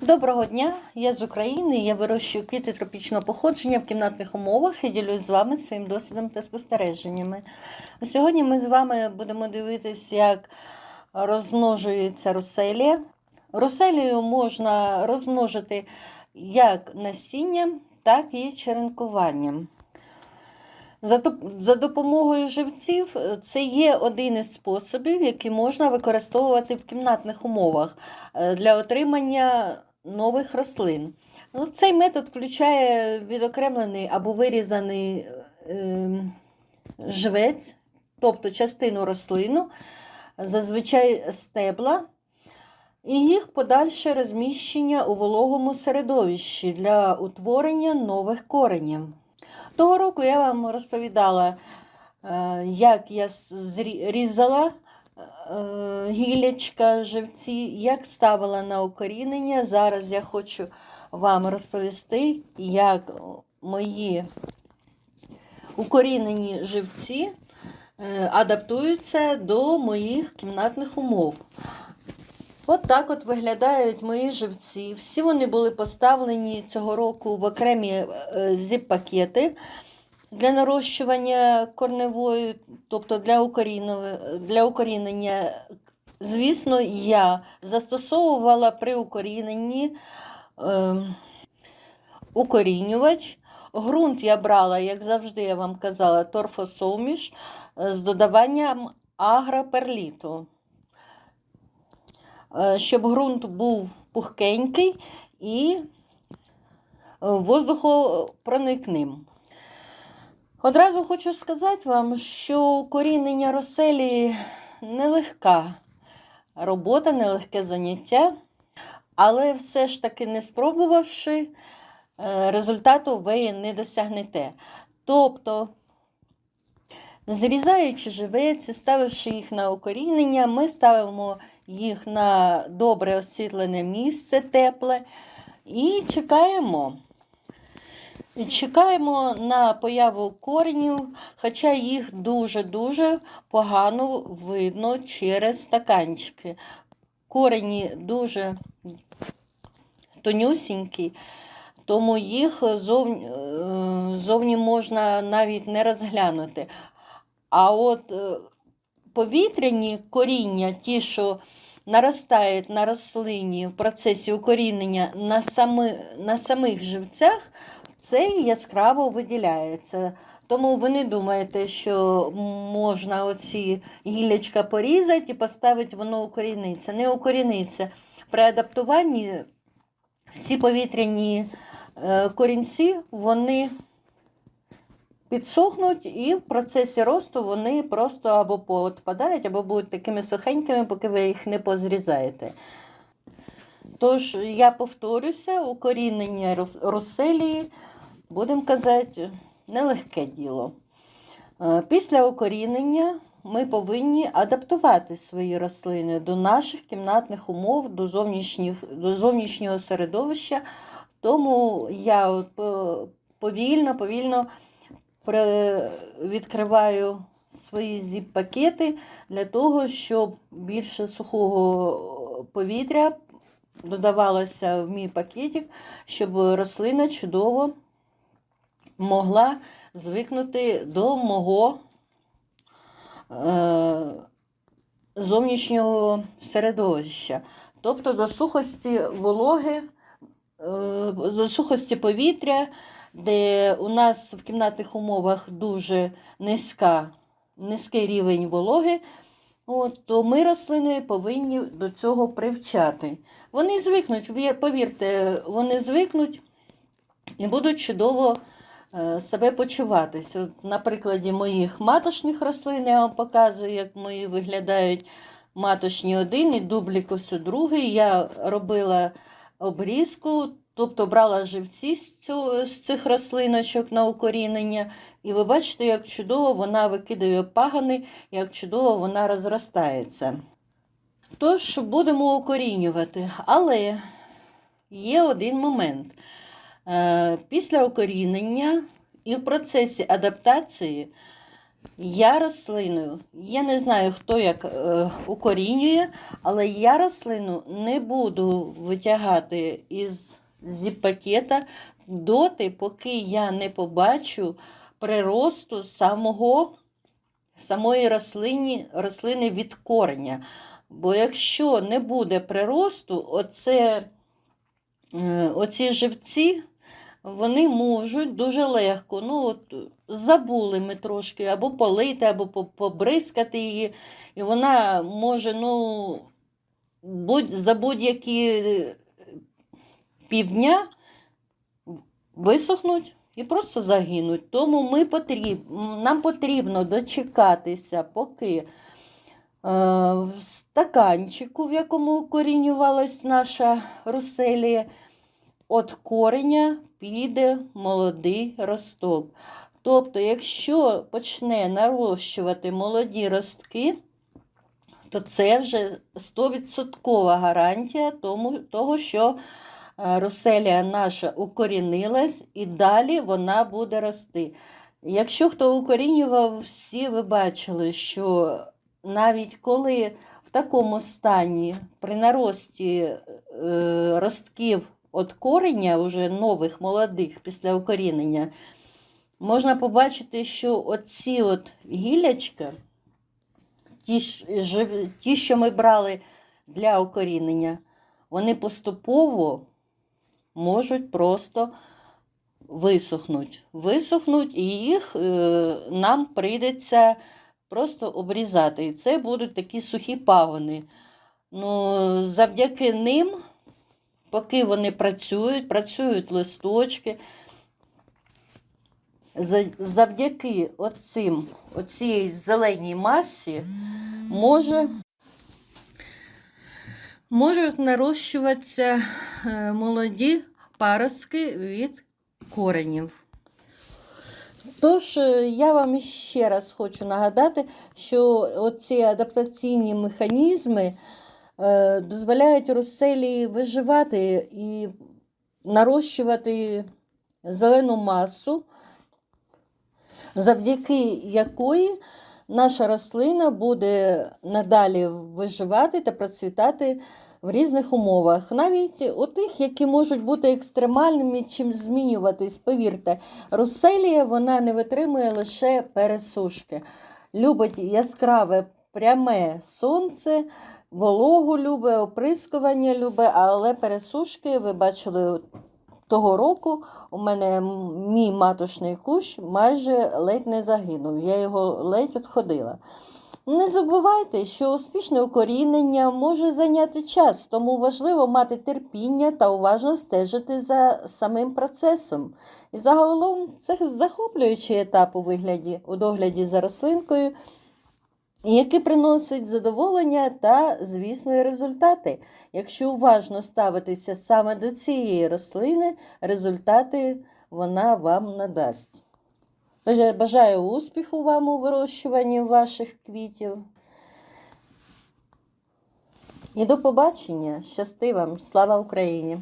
Доброго дня, я з України. Я вирощую квіти тропічного походження в кімнатних умовах і ділюсь з вами своїм досвідом та спостереженнями. Сьогодні ми з вами будемо дивитись, як розмножується роселія. Роселію можна розмножити як насінням, так і черенкуванням. За, допомогою живців це є один із способів, які можна використовувати в кімнатних умовах е, для отримання нових рослин. Ну, цей метод включає відокремлений або вирізаний е, живець, тобто частину рослину, зазвичай стебла, і їх подальше розміщення у вологому середовищі для утворення нових коренів. Того року я вам розповідала, е, як я різала гілячка, живці, як ставила на укорінення. Зараз я хочу вам розповісти, як мої укорінені живці е, адаптуються до моїх кімнатних умов. От так от виглядають мої живці. Всі вони були поставлені цього року в окремі е, зіп-пакети для нарощування корневої, тобто для, укорінов- для укорінення. Звісно, я застосовувала при укоріненні е, укорінювач. Грунт я брала, як завжди я вам казала, торфосуміш е, з додаванням агроперліту е, щоб ґрунт був пухкенький і е, воздухопроникним. Одразу хочу сказати вам, що корінення роселі нелегка робота, нелегке заняття, але все ж таки не спробувавши, е, результату ви не досягнете. Тобто, Зрізаючи живець, ставивши їх на укорінення, ми ставимо їх на добре освітлене місце тепле і чекаємо. Чекаємо на появу коренів, хоча їх дуже-дуже погано видно через стаканчики. Корені дуже тонюсінькі, тому їх зовні, е, зовні можна навіть не розглянути. А от е, повітряні коріння, ті, що наростають на рослині в процесі укорінення на, сами, на самих живцях, це яскраво виділяється. Тому ви не думаєте, що можна оці гіллячка порізати і поставити, воно укоріниться. Не укоріниться. При адаптуванні всі повітряні е, корінці, вони підсохнуть, і в процесі росту вони просто або поотпадають, або будуть такими сухенькими, поки ви їх не позрізаєте. Тож, я повторюся, укорінення роселії, будемо казати, нелегке діло. Е, Після укорінення ми повинні адаптувати свої рослини до наших кімнатних умов, до, до зовнішнього середовища. Тому я от повільно, повільно відкриваю свої зіп-пакети для того, щоб більше сухого повітря додавалося в мій пакетик, щоб рослина чудово могла звикнути до мого е, зовнішнього середовища, тобто до сухості вологи, е, до сухості повітря, де у нас в кімнатних умовах дуже низька, низький рівень вологи, от, то ми рослини повинні до цього привчати. Вони звикнуть, повірте, вони звикнуть і будуть чудово себе почуватись. От, на прикладі моїх маточних рослин я вам показую, як мої виглядають маточні один і дублікусу другий. Я робила обрізку, тобто брала живці з, цього, з цих рослиночок на укорінення. І ви бачите, як чудово вона викидає пагани, як чудово вона розростається. Тож будемо укорінювати. Але є один момент. Е, Після укорінення і в процесі адаптації Я рослину, я не знаю, хто як е, укорінює, але я рослину не буду витягати із зіп-пакета доти, поки я не побачу приросту самого, самої рослині, рослини від кореня. Бо якщо не буде приросту, оце, е, оці живці, вони можуть дуже легко. Ну, от, забули ми трошки або полити, або побризкати її. І вона може, ну, будь, за будь-які е, півдня висохнуть і просто загинуть. Тому ми потріб, нам потрібно дочекатися, поки е, в стаканчику, в якому корінювалась наша руселія, від кореня піде молодий росток. Тобто, якщо почне нарощувати молоді ростки, то це вже 100% гарантія тому, того, що е, руселія наша укорінилась і далі вона буде рости. Якщо хто укорінював, всі ви бачили, що навіть коли в такому стані при нарості е, ростків від кореня, вже нових молодих після укорінення, можна побачити, що оці от гілячка, ті, що ми брали для укорінення, вони поступово можуть просто висохнути. Висохнуть, і їх е, нам прийдеться просто обрізати. І це будуть такі сухі пагони. Ну, завдяки ним, поки вони працюють, працюють листочки. Завдяки оцим, оцій зеленій масі може, можуть нарощуватися е, молоді паростки від коренів. Тож, е, я вам ще раз хочу нагадати, що оці адаптаційні механізми дозволяють роселі виживати і нарощувати зелену масу, завдяки якої наша рослина буде надалі виживати та процвітати в різних умовах, навіть у тих, які можуть бути екстремальними, чим змінюватись. Повірте, роселія вона не витримує лише пересушки. Любить яскраве пряме сонце, вологу любить, оприскування любить, але пересушки, ви бачили, того року у мене мій маточний кущ майже ледь не загинув. Я його ледь відходила. Не забувайте, що успішне укорінення може зайняти час, тому важливо мати терпіння та уважно стежити за самим процесом. І загалом це захоплюючий етап у вигляді у догляді за рослинкою, який приносить задоволення та, звісно, і результати. Якщо уважно ставитися саме до цієї рослини, результати вона вам надасть. Тож бажаю успіху вам у вирощуванні ваших квітів. І до побачення. Щасти вам! Слава Україні!